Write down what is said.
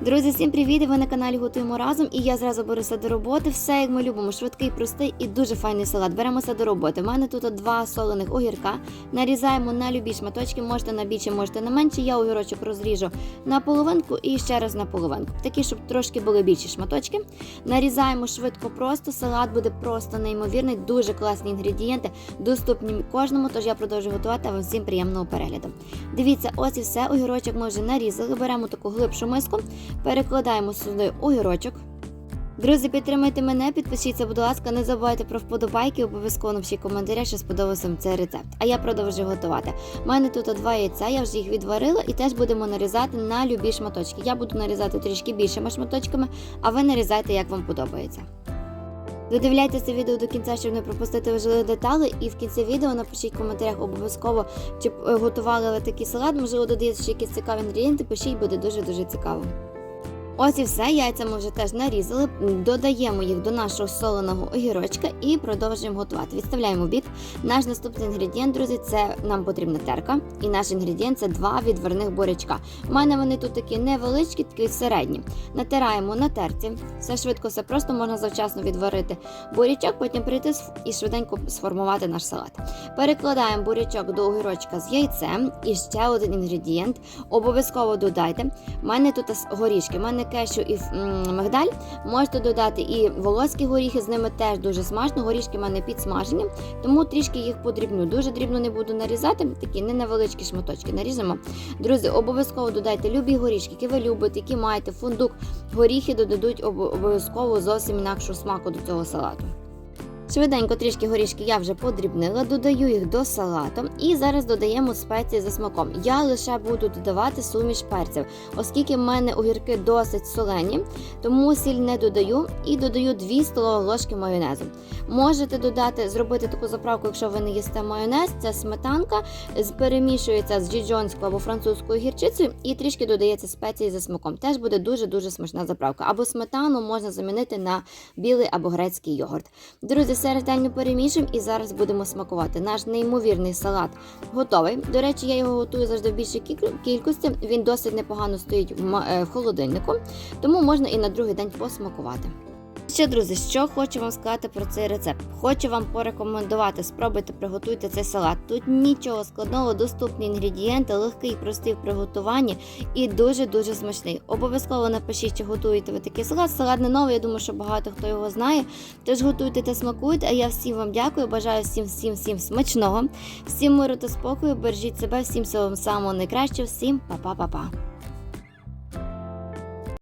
Друзі, всім привіт! Ви на каналі Готуємо разом. І я зразу беруся до роботи. Все як ми любимо. Швидкий, простий і дуже файний салат. Беремося до роботи. У мене тут два солених огірка. Нарізаємо на любі шматочки. Можете на більше, можете на менше. Я огірочок розріжу на половинку і ще раз на половинку. Такі, щоб трошки були більші шматочки. Нарізаємо швидко, просто салат буде просто неймовірний. Дуже класні інгредієнти, доступні кожному. Тож я продовжую готувати вам всім приємного перегляду. Дивіться, ось і все. Огірочок ми вже нарізали. Беремо таку глибшу миску. Перекладаємо сюди огірочок. Друзі, підтримайте мене, підпишіться, будь ласка, не забувайте про вподобайки, обов'язково напишіть коментаря, що сподобався цей рецепт. А я продовжую готувати. У мене тут два яйця, я вже їх відварила і теж будемо нарізати на любі шматочки. Я буду нарізати трішки більшими шматочками, а ви нарізайте, як вам подобається. Додивляйтеся відео до кінця, щоб не пропустити важливі деталі, і в кінці відео напишіть в коментарях обов'язково, чи е, готували ви такий салат, можливо, додаєте ще якісь цікаві інгредієнти, пишіть, буде дуже-дуже цікаво. Ось і все, яйця ми вже теж нарізали, додаємо їх до нашого соленого огірочка і продовжуємо готувати. Відставляємо в бік. Наш наступний інгредієнт, друзі, це нам потрібна терка. І наш інгредієнт це два відварних бурячка. У мене вони тут такі невеличкі, такі середні. Натираємо на терці. Все швидко, все просто можна завчасно відварити бурячок, потім прийти і швиденько сформувати наш салат. Перекладаємо бурячок до огірочка з яйцем. І ще один інгредієнт. Обов'язково додайте. У мене тут горішки. У мене кешю і мигдаль. Можете додати і волоські горіхи, з ними теж дуже смачно. Горішки в мене підсмажені, тому трішки їх подрібню. Дуже дрібно не буду нарізати, такі не невеличкі шматочки наріжемо. Друзі, обов'язково додайте любі горішки, які ви любите, які маєте фундук. Горіхи додадуть обов'язково зовсім інакшу смаку до цього салату. Швиденько трішки горішки я вже подрібнила, додаю їх до салату і зараз додаємо спеції за смаком. Я лише буду додавати суміш перців, оскільки в мене огірки досить солені, тому сіль не додаю і додаю 2 столові ложки майонезу. Можете додати, зробити таку заправку, якщо ви не їсте майонез, це сметанка, перемішується з джіджонською або французькою гірчицею і трішки додається спеції за смаком. Теж буде дуже-дуже смачна заправка. Або сметану можна замінити на білий або грецький йогурт. Друзі, все ретельно перемішуємо і зараз будемо смакувати. Наш неймовірний салат готовий. До речі, я його готую завжди в більшій кількості. Він досить непогано стоїть в холодильнику, тому можна і на другий день посмакувати. Ще, друзі, що хочу вам сказати про цей рецепт. Хочу вам порекомендувати, спробуйте приготуйте цей салат. Тут нічого складного, доступні інгредієнти, легкий, простий в приготуванні і дуже-дуже смачний. Обов'язково напишіть, чи готуєте ви такий салат. Салат не новий, я думаю, що багато хто його знає. Тож готуйте та смакуйте. А я всім вам дякую. Бажаю всім, всім, всім смачного, всім миру та спокою. Бережіть себе, всім самого найкращого, всім па-па-па-па.